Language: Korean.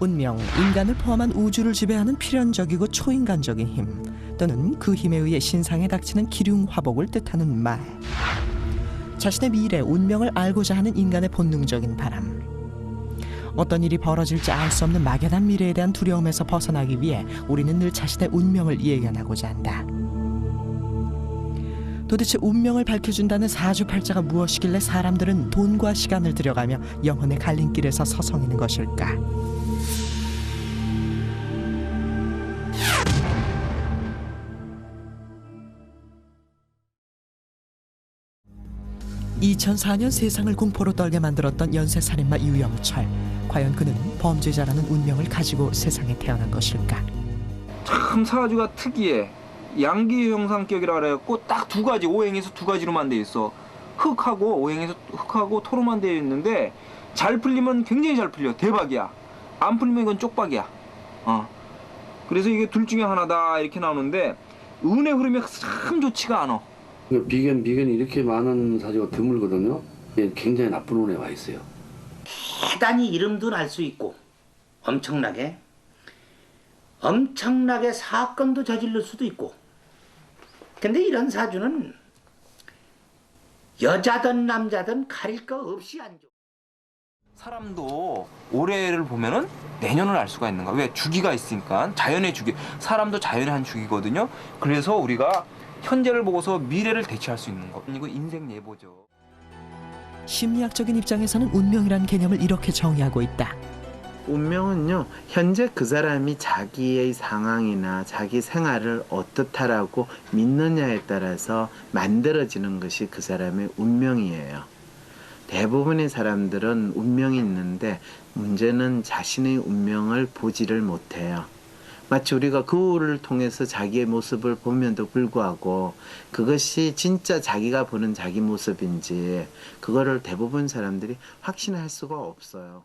운명, 인간을 포함한 우주를 지배하는 필연적이고 초인간적인 힘 또는 그 힘에 의해 신상에 닥치는 기륭 화복을 뜻하는 말. 자신의 미래, 운명을 알고자 하는 인간의 본능적인 바람. 어떤 일이 벌어질지 알 수 없는 막연한 미래에 대한 두려움에서 벗어나기 위해 우리는 늘 자신의 운명을 예견하고자 한다. 도대체 운명을 밝혀준다는 사주팔자가 무엇이길래 사람들은 돈과 시간을 들여가며 영혼의 갈림길에서 서성이는 것일까? 2004년 세상을 공포로 떨게 만들었던 연쇄살인마 유영철. 과연 그는 범죄자라는 운명을 가지고 세상에 태어난 것일까? 참 사주가 특이해. 양기 형상격이라 그래갖고 딱 두 가지 오행에서 두 가지로만 돼 있어. 흑하고 오행에서 흑하고 토로만 되어 있는데 잘 풀리면 굉장히 잘 풀려 대박이야. 안 풀리면 이건 쪽박이야. 어. 그래서 이게 둘 중에 하나다 이렇게 나오는데 운의 흐름이 참 좋지가 않아. 그 비견 비견이 이렇게 많은 사주가 드물거든요. 예, 굉장히 나쁜 운에 와 있어요. 대단히 이름도 날 수 있고 엄청나게 엄청나게 사건도 저지를 수도 있고 근데 이런 사주는 여자든 남자든 가릴 거 없이 안 좋아 사람도 올해를 보면은 내년을 알 수가 있는가? 왜 주기가 있으니까 자연의 주기. 사람도 자연의 한 주기거든요. 그래서 우리가 현재를 보고서 미래를 대체할 수 있는 거. 이거 인생 예보죠. 심리학적인 입장에서는 운명이란 개념을 이렇게 정의하고 있다. 운명은요, 현재 그 사람이 자기의 상황이나 자기 생활을 어떻다라고 믿느냐에 따라서 만들어지는 것이 그 사람의 운명이에요. 대부분의 사람들은 운명이 있는데 문제는 자신의 운명을 보지를 못해요. 마치 우리가 거울을 통해서 자기의 모습을 보면도 불구하고 그것이 진짜 자기가 보는 자기 모습인지 그거를 대부분 사람들이 확신할 수가 없어요.